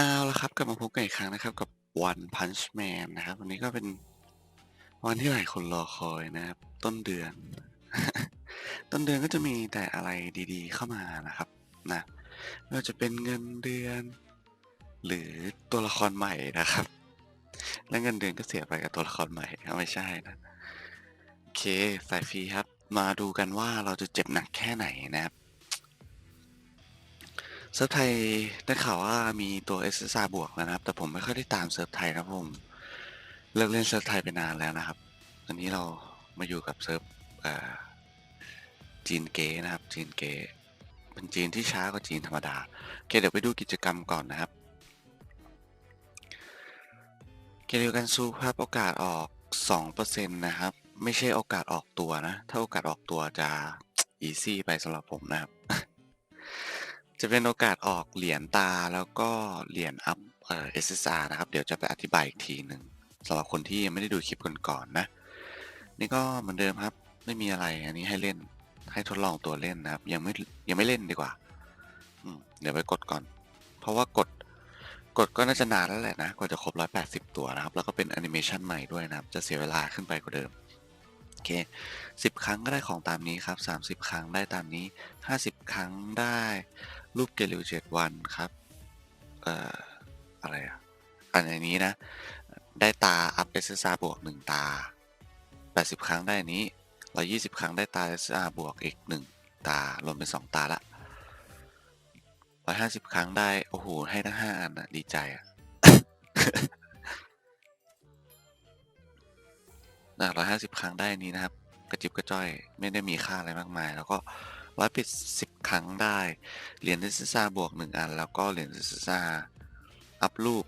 เอาละครับกลับมาพบกันอีกครั้งนะครับกับ One Punch Man นะครับ วันนี้ก็เป็นวันที่หลายคนรอคอยนะครับ ต้นเดือน ต้นเดือนก็จะมีแต่อะไรดีๆเข้ามานะครับนะไม่ว่าจะเป็นเงินเดือน หรือตัวละครใหม่นะครับ และเงินเดือนก็เสียไปกับตัวละครใหม่ก็ไม่ใช่นะโอเคสายฟรีครับ มาดูกันว่าเราจะเจ็บหนักแค่ไหนนะครับ เซิร์ฟไทยได้ข่าวว่ามีตัว s s r บวกแล้วนะครับ แต่ผมไม่ค่อยได้ตามเซิร์ฟไทยนะครับผมเลิกเล่นเซิร์ฟไทยไปนานแล้วนะครับตอนนี้เรามาอยู่กับเซิร์ฟจีนเกนะครับ จีนเกเป็นจีนที่ช้ากว่าจีนธรรมดาโอเคเดี๋ยวไปดูกิจกรรมก่อนนะครับเกลิวกันซูครับโอกาสออก 2%นะครับ ไม่ใช่โอกาสออกตัวนะ ถ้าโอกาสออกตัวจะอีซี่ไปสำหรับผมนะครับ จะเป็นโอกาสออกเหรียญตาแล้วก็เหรียญอัพเอ่อ SSR นะครับ เดี๋ยวจะไปอธิบายอีกทีหนึ่งสำหรับคนที่ยังไม่ได้ดูคลิปก่อนๆนะ นี่ก็เหมือนเดิมครับ ไม่มีอะไรอันนี้ให้เล่นให้ทดลองตัวเล่นนะครับ ยังไม่ยังไม่เล่นดีกว่าอืเดี๋ยวไปกดก่อน เพราะว่ากดกดก็น่าจะนานแล้วแหละนะกว่าจะครบ 180 ตัวนะครับ แล้วก็เป็นแอนิเมชันใหม่ด้วยนะครับ จะเสียเวลาขึ้นไปกว่าเดิม โอเค10 ครั้งก็ได้ของตามนี้ครับ 30 ครั้งได้ตามนี้ 50 ครั้งได้รูปเกลิวเจ็ดวันครับเอ่ออะไรอะอันนี้นะ ได้ตาอัพเอสซาบวก 1 ตา 80 ครั้งได้อันนี้ 120 ครั้งได้ตาเอสซาบวกอีก 1 ตารวมเป็น 2 ตาละ 150 ครั้งได้ โอ้โห ให้ทั้ง5อันอะดีใจอะ หนะร้อยห้าสิบครั้งได้นี้นะครับ กระจิบกระจ้อยไม่ได้มีค่าอะไรมากมาย แล้วก็ร้อยปิดสิบครั้งได้ เหรียญเดซซ่าบวกหนึ่งอัน แล้วก็เหรียญเดซซ่าอัพรูป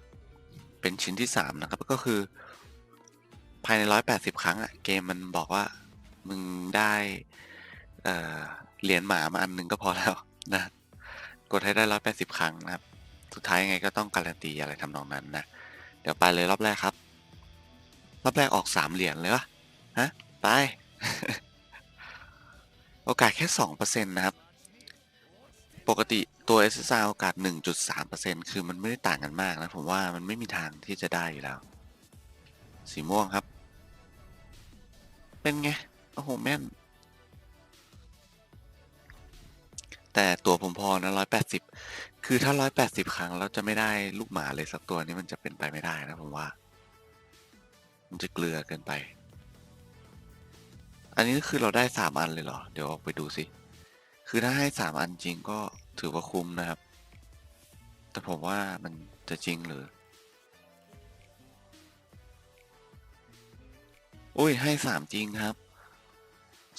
เป็นชิ้นที่สามนะครับ ก็คือ ภายในร้อยแปดสิบครั้งอะเกมมันบอกว่ามึงได้เอ่อเหรียญหมามาอันหนึ่งก็พอแล้วนะกดให้ได้ร้อยแปดสิบครั้งนะครับ สุดท้ายยังไงก็ต้องการันตีอะไรทำนองนั้นนะ เดี๋ยวไปเลยรอบแรกครับ รอบแรกออกสามเหรียญเลยวะฮะ ไป โอกาสแค่สองเปอร์เซ็นต์นะครับ ปกติตัว SSR โอกาส 1.3%คือมันไม่ได้ต่างกันมากนะ ผมว่ามันไม่มีทางที่จะได้อยู่แล้ว สีม่วงครับ เป็นไง โอ้โห แม่น แต่ตัวผมพอนะ 180 คือถ้า 180 ครั้ง แล้วจะไม่ได้ลูกหมาเลยสักตัวนี้มันจะเป็นไปไม่ได้นะผมว่า มันจะเกลือเกินไป อันนี้คือเราได้สามอันเลยเหรอ เดี๋ยวออกไปดูสิ คือถ้าให้สามอันจริงก็ถือว่าคุ้มนะครับ แต่ผมว่ามันจะจริงหรืออุ้ยให้สามจริงครับ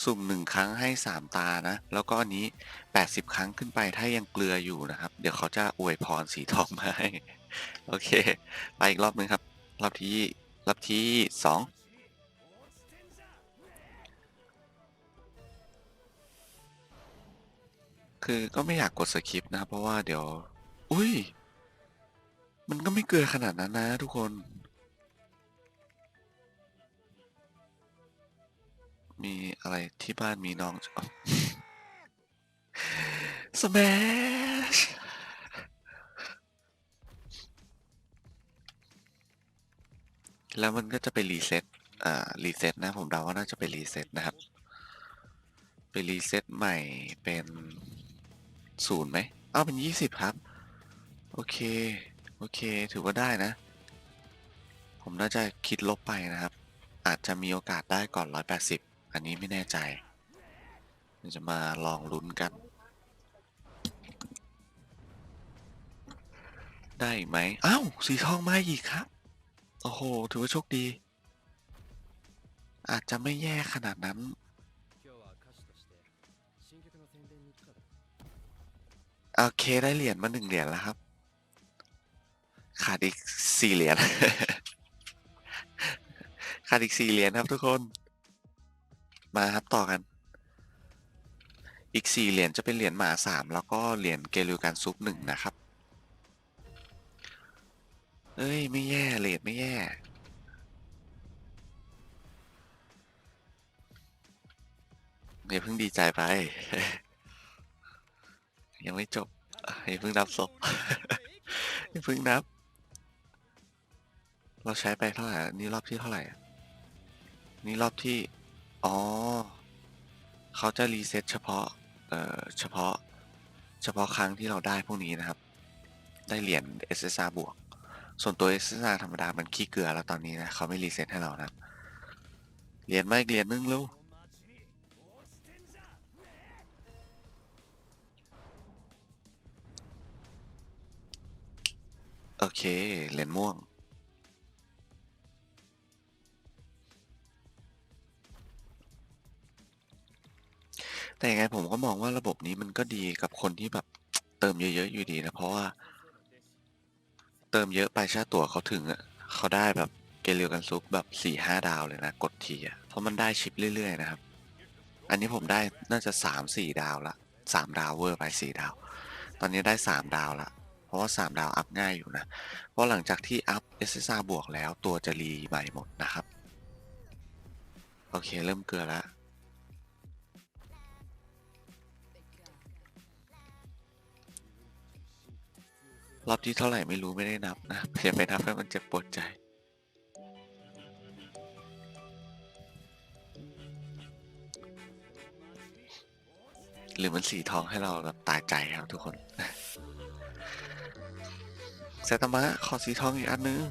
สุ่มหนึ่งครั้งให้สามตานะ แล้วก็อันนี้แปดสิบครั้งขึ้นไปถ้ายังเกลืออยู่นะครับ เดี๋ยวเขาจะอวยพรสีทองมาให้ โอเค ไปอีกรอบนึงครับ รอบที่ รอบที่สองคือก็ไม่อยากกดสคริปต์นะ เพราะว่าเดี๋ยว อุ้ย มันก็ไม่เกลือขนาดนั้นนะทุกคน มีอะไรที่บ้านมีน้องสแมช แล้วมันก็จะไปรีเซ็ตอ่ารีเซ็ตนะผมเดาว่าน่าจะไปรีเซ็ตนะครับ ไปรีเซ็ตใหม่เป็นศูนย์ไหมเอ้าเป็นยี่สิบครับ โอเค โอเค ถือว่าได้นะ ผมน่าจะคิดลบไปนะครับ อาจจะมีโอกาสได้ก่อนร้อยแปดสิบอันนี้ไม่แน่ใจจะมาลองลุ้นกัน ได้ไหมอ้าวสีทองมาอีกครับ โอ้โห ถือว่าโชคดี อาจจะไม่แย่ขนาดนั้น โอเค ได้เหรียญมาหนึ่งเหรียญแล้วครับ ขาดอีกสี่เหรียญ ขาดอีกสี่เหรียญครับทุกคน มาครับต่อกัน อีกสี่เหรียญจะเป็นเหรียญหมาสามแล้วก็เหรียญเกลูการซุปหนึ่งนะครับ เอ้ย ไม่แย่เหรียญไม่แย่อย่าเพิ่งดีใจไป ยังไม่จบอย่าเพิ่งรับศพอย่าเพิ่งนับ เราใช้ไปเท่าไหร่ นี่รอบที่เท่าไหร่ นี่รอบที่ อ๋อ เขาจะรีเซ็ตเฉพาะ เอ่อ เฉพาะ เฉพาะครั้งที่เราได้พวกนี้นะครับ ได้เหรียญ SSR บวก ส่วนตัว SSR ธรรมดา มันขี้เกลือแล้วตอนนี้นะเขาไม่รีเซ็ตให้เรานะเหรียญไม่เหรียญนึงเร็วโอเค เหรียญม่วง แต่ยังไงผมก็มองว่าระบบนี้มันก็ดีกับคนที่แบบเติมเยอะๆอยู่ดีนะ เพราะว่า เติมเยอะไปชาตั๋วเขาถึงอะเขาได้แบบเกลียวกันซุปแบบสี่ห้าดาวเลยนะ กดทีอะเพราะมันได้ชิปเรื่อยๆนะครับ อันนี้ผมได้น่าจะสามสี่ดาวละสามดาวเวอร์ไปสี่ดาว ตอนนี้ได้สามดาวละเพราะว่าสามดาวอัพง่ายอยู่นะ เพราะหลังจากที่อัพ SSR บวกแล้วตัวจะรีใหม่หมดนะครับ โอเคเริ่มเกลือแล้ว รอบที่เท่าไหร่ไม่รู้ไม่ได้นับนะเสียไปนับให้มันเจ็บปวดใจ หรือมันสีทองให้เราแบบตายใจครับทุกคนเซตมะขอสีทองอีกอันนึง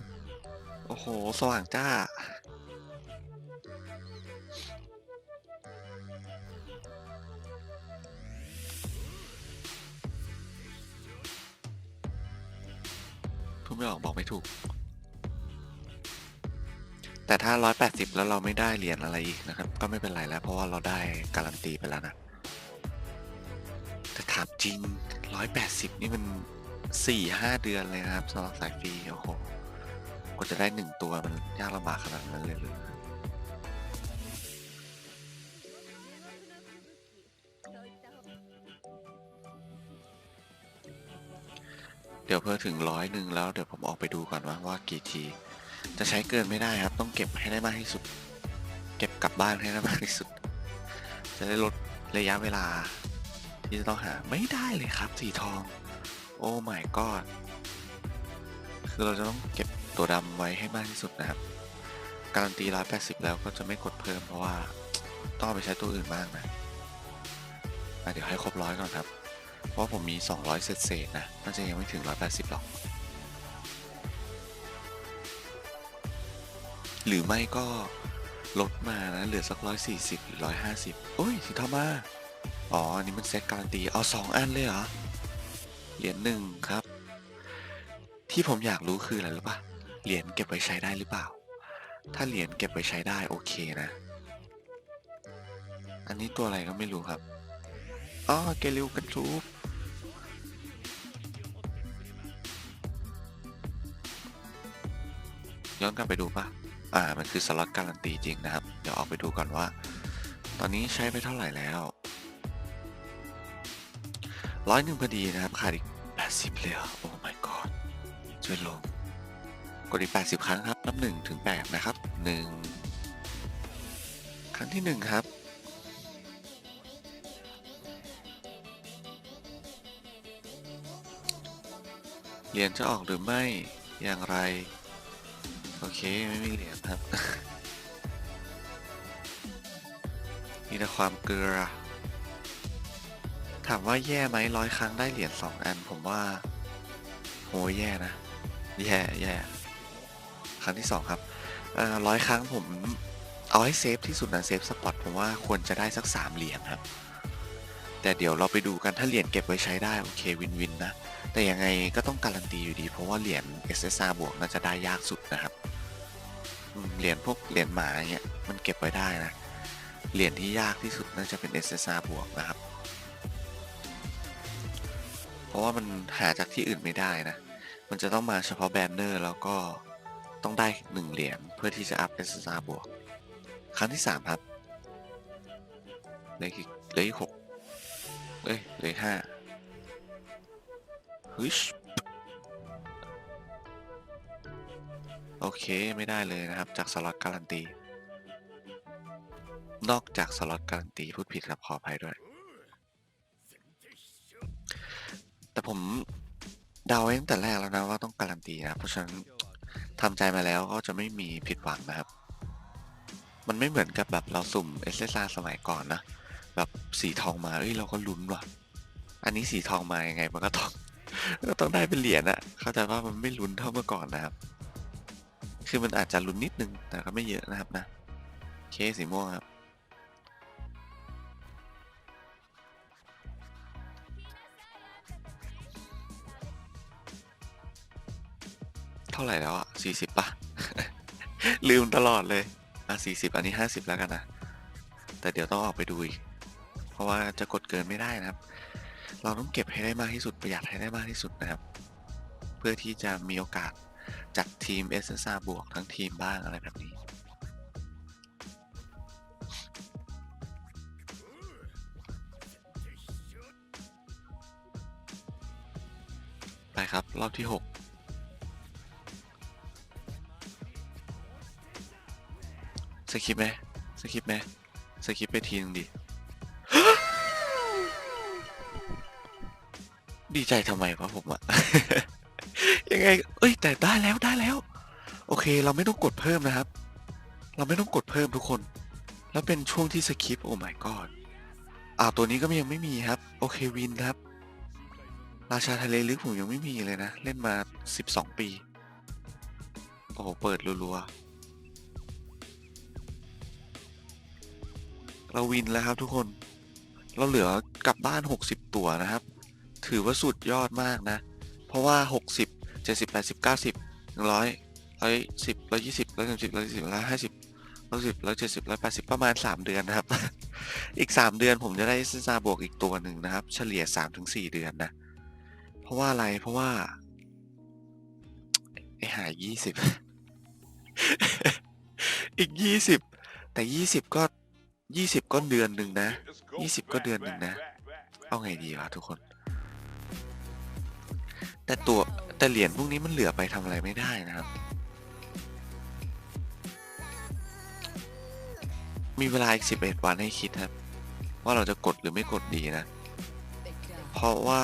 โอ้โห สว่างจ้า พูดไม่ออกบอกไม่ถูก แต่ถ้า 180 แล้วเราไม่ได้เหรียญอะไรอีกนะครับ ก็ไม่เป็นไรแล้วเพราะว่าเราได้การันตีไปแล้วนะแต่ถามจริง 180 นี่มัน 4-5 เดือนเลยนะครับสำหรับสายฟรีโอ้โหกว่าจะได้หนึ่งตัวมันยากลำบากขนาดนั้นเลยเลย ดี๋ยวเพื่อถึงร้อยหนึ่งแล้วเดี๋ยวผมออกไปดูก่อนว่าว่ากี่ที จะใช้เกินไม่ได้ครับ ต้องเก็บให้ได้มากที่สุด เก็บกลับบ้านให้ได้มากที่สุด จะได้ลดระยะเวลา ที่จะต้องหาไม่ได้เลยครับสีทอง โอ้ my god คือเราจะต้องเก็บตัวดำไว้ให้มากที่สุดนะครับ การันตี180แปแล้วก็จะไม่กดเพิ่มเพราะว่าต้องไปใช้ตัวอื่นบ้างนะะเดี๋ยวให้ครบร้อยก่อนครับ เพราะผมมี 200 เศษเศษนะ น่าจะยังไม่ถึง 180 หรอก หรือไม่ก็ลดมานะ เหลือสัก 140 หรือ 150 โอ้ยสีทองมาอ๋อ อันนี้มันเซตการันตี เอาสองอันเลยเหรอ เหรียญหนึ่งครับ ที่ผมอยากรู้คืออะไรรู้ปะเหรียญเก็บไว้ใช้ได้หรือเปล่า ถ้าเหรียญเก็บไว้ใช้ได้โอเคนะ อันนี้ตัวอะไรก็ไม่รู้ครับ อ๋อเกลิวกันทูบย้อนกลับไปดูปะอ่า มันคือสล็อตการันตีจริงนะครับ เดี๋ยวออกไปดูก่อนว่า ตอนนี้ใช้ไปเท่าไหร่แล้วร้อยหนึ่งพอดีนะครับ ขาดอีก 80เลยเหรอโอ้ my god ช่วยลง กดอีก 80 ครั้งครับ นับ1ถึง8นะครับ 1 ครั้งที่ 1 ครับ เหรียญจะออกหรือไม่อย่างไร โอเค ไม่มีเหรียญครับ มีแต่ความเกลือ ถามว่าแย่ไหมร้อยครั้งได้เหรียญสองอัน ผมว่า โหแย่นะ แย่แย่ครั้งที่สองครับร้อยครั้งผมเอาให้เซฟที่สุดนะเซฟสปอตผมว่าควรจะได้สักสามเหรียญครับ แต่เดี๋ยวเราไปดูกันถ้าเหรียญเก็บไว้ใช้ได้โอเควินวินนะ แต่ยังไงก็ต้องการันตีอยู่ดี เพราะว่าเหรียญ SSR บวกน่าจะได้ยากสุดนะครับเหรียญพวกเหรียญหมาเงี้ยมันเก็บไว้ได้นะ เหรียญที่ยากที่สุดน่าจะเป็น SSR บวกนะครับ เพราะว่ามันหาจากที่อื่นไม่ได้นะ มันจะต้องมาเฉพาะแบนเนอร์แล้วก็ต้องได้หนึ่งเหรียญเพื่อที่จะอัพ SSR บวก ครั้งที่สามครับเหลืออีกเหลืออีกหก เอ้ยเหลือห้าฮึชโอเคไม่ได้เลยนะครับ จากสล็อตการันตี นอกจากสล็อตการันตีพูดผิดครับขออภัยด้วย แต่ผมเดาไว้ตั้งแต่แรกแล้วนะว่าต้องการันตีนะ เพราะฉะนั้นทำใจมาแล้วก็จะไม่มีผิดหวังนะครับ มันไม่เหมือนกับแบบเราสุ่ม SSR สมัยก่อนนะ แบบสีทองมาเอ้ยเราก็ลุ้นว่ะ อันนี้สีทองมายังไงมันก็ต้องก็ต้องได้เป็นเหรียญอะเข้าใจว่ามันไม่ลุ้นเท่าเมื่อก่อนนะครับ คือมันอาจจะลุ้นนิดนึงแต่ก็ไม่เยอะนะครับนะเคสีม่วงครับเท่าไหร่แล้วอะสี่สิบป่ะลืมตลอดเลยอะสี่สิบอันนี้ห้าสิบแล้วกันนะ แต่เดี๋ยวต้องออกไปดูอีก ราะว่าจะกดเกินไม่ได้นะครับ เราต้องเก็บให้ได้มากที่สุดประหยัดให้ได้มากที่สุดนะครับ เพื่อที่จะมีโอกาสจัดทีม SSR บวกทั้งทีมบ้างอะไรแบบนี้ ไปครับ รอบที่หกสคิปไหมสคิปไหมสคิปไปทีนึงดิ ดีใจทำไมวะผมอะ ยังไง เอ้ย แต่ได้แล้วได้แล้ว โอเค เราไม่ต้องกดเพิ่มนะครับ เราไม่ต้องกดเพิ่มทุกคน แล้วเป็นช่วงที่สคิปโอ้ my god อ่าตัวนี้ก็ยังไม่มีครับ โอเควินครับ ราชาทะเลลึกผมยังไม่มีเลยนะ เล่นมา 12 ปี โอ้โห เปิดรัวๆเราวินแล้วครับทุกคน เราเหลือกลับบ้าน 60 ตัวนะครับ ถือว่าสุดยอดมากนะ เพราะว่า 60 70 80 90 100 110 120 130 140 150 110 170 180 ประมาณ 3 เดือนนะครับ อีก 3 เดือนผมจะได้ซิซาบวกอีกตัวหนึ่งนะครับ เฉลี่ย 3-4 เดือนนะ เพราะว่าอะไรเพราะว่าไอหายี่สิบอีกยี่สิบแต่ยี่สิบก็ยี่สิบก็เดือนหนึ่งนะยี่สิบก็เดือนหนึ่งนะ เอาไงดีวะทุกคน แต่ตัวแต่เหรียญพวกนี้มันเหลือไปทำอะไรไม่ได้นะครับ มีเวลาอีกสิบเอ็ดวันให้คิดครับ ว่าเราจะกดหรือไม่กดดีนะ เพราะว่า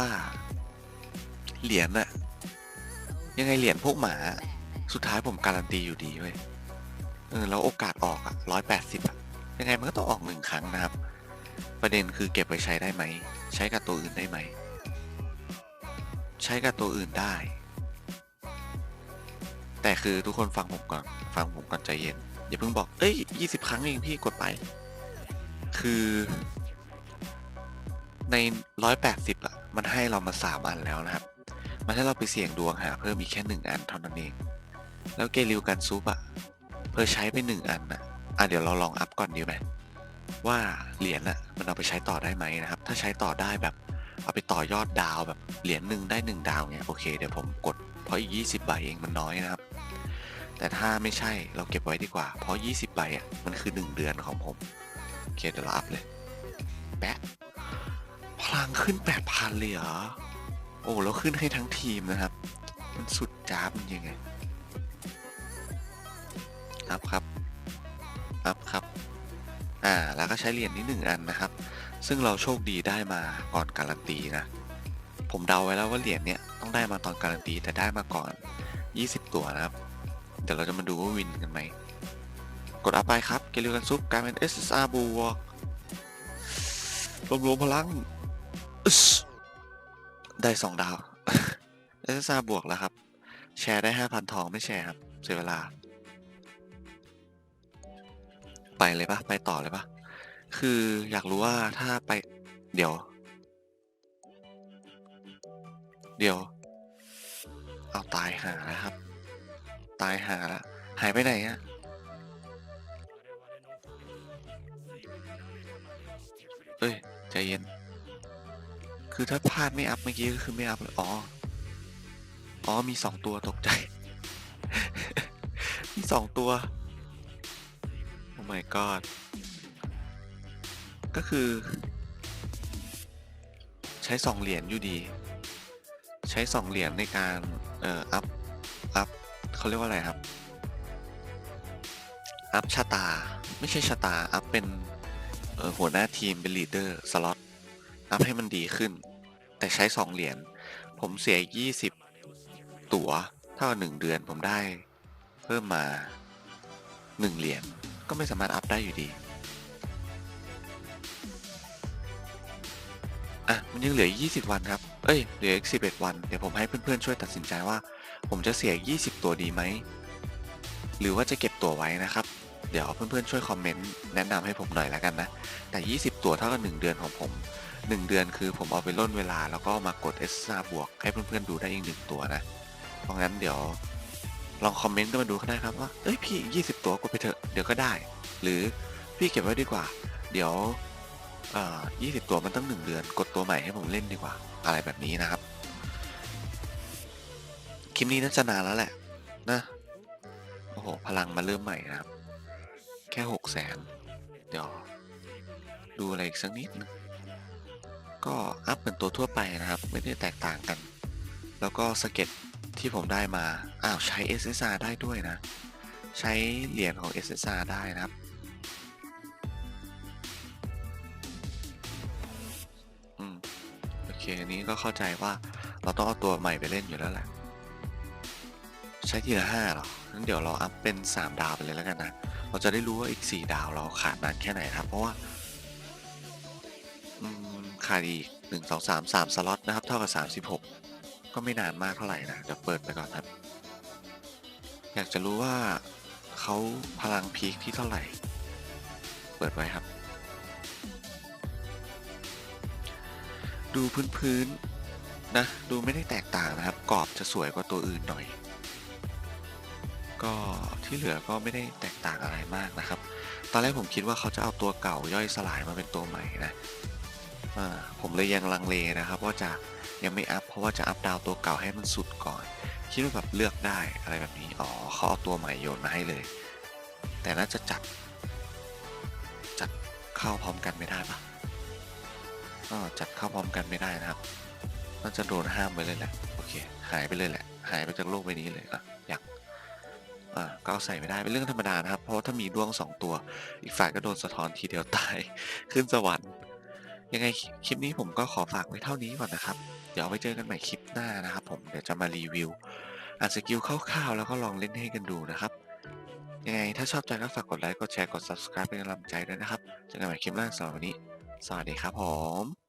เหรียญอะยังไงเหรียญพวกหมาสุดท้ายผมการันตีอยู่ดีเว้ยเออแล้วโอกาสออกอะร้อยแปดสิบอะยังไงมันก็ต้องออกหนึ่งครั้งนะครับ ประเด็นคือเก็บไว้ใช้ได้ไหม ใช้กับตัวอื่นได้ไหม ใช้กับตัวอื่นได้ แต่คือทุกคนฟังผมก่อน ฟังผมก่อนใจเย็น อย่าเพิ่งบอก เอ้ยยี่สิบครั้งเองพี่กดไป คือในร้อยแปดสิบอะ มันให้เรามาสามอันแล้วนะครับ มันให้เราไปเสี่ยงดวงหาเพิ่มอีกแค่หนึ่งอันเท่านั้นเอง แล้วเกลิวกันซุปอะ เพื่อใช้ไปหนึ่งอันอะอะเดี๋ยวเราลองอัพก่อนดีไหมว่าเหรียญอะมันเอาไปใช้ต่อได้ไหมนะครับ ถ้าใช้ต่อได้แบบ เอาไปต่อยอดดาวแบบเหรียญหนึ่งได้หนึ่งดาวเนี่ยโอเคเดี๋ยวผมกดเพราะอีกยี่สิบใบเองมันน้อยนะครับ แต่ถ้าไม่ใช่เราเก็บไว้ดีกว่า เพราะยี่สิบใบอะมันคือหนึ่งเดือนของผมโอเคเดี๋ยวเราอัพเลยแปะพลังขึ้นแปดพันเลยเหรอโอ้แล้วขึ้นให้ทั้งทีมนะครับ มันสุดจ้าบมันยังไงอัพครับอัพครับอ่าแล้วก็ใช้เหรียญนี้หนึ่งอันนะครับ ซึ่งเราโชคดีได้มาก่อนการันตีนะ ผมเดาไว้แล้วว่าเหรียญเนี้ยต้องได้มาตอนการันตีแต่ได้มาก่อน 20 ตัวนะครับ เดี๋ยวเราจะมาดูว่าวินกันไหม กดอัพไปครับ เกลิวกันซุปกลายเป็น SSR บวกรวมรวมพลัง ได้สองดาว SSR บวกแล้วครับ แชร์ได้ 5,000 ทองไม่แชร์ครับ เสียเวลา ไปเลยปะไปต่อเลยปะ คืออยากรู้ว่าถ้าไป เดี๋ยว เดี๋ยว เอาตายหาแล้วครับ ตายหาแล้วหายไปไหนอะเอ้ยใจเย็น คือถ้าพลาดไม่อัพเมื่อกี้ก็คือไม่อัพเลยอ๋อ อ๋อมีสองตัวตกใจ มีสองตัว โอ้ my god ก็คือ ใช้สองเหรียญอยู่ดี ใช้สองเหรียญในการเอ่ออัพอัพเขาเรียกว่าอะไรครับอัพชะตา ไม่ใช่ชะตาอัพเป็นหัวหน้าทีมเป็นลีดเดอร์สล็อตอัพให้มันดีขึ้น แต่ใช้สองเหรียญผมเสียยี่สิบตั๋วเท่ากับหนึ่งเดือนผมได้ เพิ่มมาหนึ่งเหรียญก็ไม่สามารถอัพได้อยู่ดี อะมันยังเหลือ 20 วันครับ เอ้ย เหลืออีก11 วัน เดี๋ยวผมให้เพื่อนๆช่วยตัดสินใจว่า ผมจะเสีย 20 ตัวดีไหม หรือว่าจะเก็บตัวไว้นะครับ เดี๋ยวเพื่อนๆช่วยคอมเมนต์แนะนำให้ผมหน่อยแล้วกันนะ แต่ 20 ตัวเท่ากับ 1 เดือนของผม 1 เดือนคือผมเอาไปล่นเวลาแล้วก็มากด S 5บวกให้เพื่อนๆดูได้อีกหนึ่งตัวนะ เพราะงั้นเดี๋ยวลองคอมเมนต์ก็มาดูก็ได้ครับว่า เอ้ยพี่ 20 ตัวกดไปเถอะ เดี๋ยวก็ได้ หรือพี่เก็บไว้ดีกว่า เดี๋ยว อ่อ20 ตัวมันตั้ง 1 เดือน กดตัวใหม่ให้ผมเล่นดีกว่า อะไรแบบนี้นะครับ คลิปนี้น่าจะนานแล้วแหละ นะ โอ้โห พลังมาเริ่มใหม่นะครับ แค่6แสนเดี๋ยว ดูอะไรอีกสักนิดนึงก็อัพเป็นตัวทั่วไปนะครับ ไม่ได้แตกต่างกัน แล้วก็สเก็ตที่ผมได้มา อ้าว ใช้ SSR ได้ด้วยนะ ใช้เหรียญของ SSR ได้นะครับ อเคอันนี้ก็เข้าใจว่าเราต้องเอาตัวใหม่ไปเล่นอยู่แล้วแหละ ใช้ทีละห้าหรองั้นเดี๋ยวเราอัพเป็น 3 ดาวไปเลยแล้วกันนะ เราจะได้รู้ว่าอีก 4 ดาวเราขาดนานแค่ไหนครับ เพราะว่าขาดอีก1 2 3 3 สล็อตนะครับ เท่ากับ 36 ก็ไม่นานมากเท่าไหร่นะ เดี๋ยวเปิดไปก่อนครับ อยากจะรู้ว่าเขาพลังพีคที่เท่าไหร่ เปิดไว้ครับ ดูพื้นๆนะดูไม่ได้แตกต่างนะครับกรอบจะสวยกว่าตัวอื่นหน่อย ก็ที่เหลือก็ไม่ได้แตกต่างอะไรมากนะครับ ตอนแรกผมคิดว่าเขาจะเอาตัวเก่าย่อยสลายมาเป็นตัวใหม่นะผมเลยยังลังเลนะครับ ว่าจะยังไม่อัพเพราะว่าจะอัพดาวตัวเก่าให้มันสุดก่อน คิดว่าแบบเลือกได้อะไรแบบนี้อ๋อเขาเอาตัวใหม่โยนมาให้เลย แต่น่าจะจัดจัดเข้าพร้อมกันไม่ได้ปะ ก็จัดเข้าพร้อมกันไม่ได้นะครับน่าจะโดนห้ามไว้เลยแหละโอเค หายไปเลยแหละ หายไปจากโลกใบนี้เลยอะอยากอ่าก็เอาใส่ไม่ได้เป็นเรื่องธรรมดานะครับ เพราะถ้ามีดวงสองตัว อีกฝ่ายก็โดนสะท้อนทีเดียวตายขึ้นสวรรค์ยังไงคลิปนี้ผมก็ขอฝากไว้เท่านี้ก่อนนะครับ เดี๋ยวไว้เจอกันใหม่คลิปหน้านะครับ ผมเดี๋ยวจะมารีวิวอ่านสกิลคร่าวๆแล้วก็ลองเล่นให้กันดูนะครับยังไงถ้าชอบใจก็ฝากกดไลค์กดแชร์กด subscribe เป็นกำลังใจด้วยนะครับเจอกันใหม่คลิปหน้าสำหรับวันนี้ สวัสดีครับผม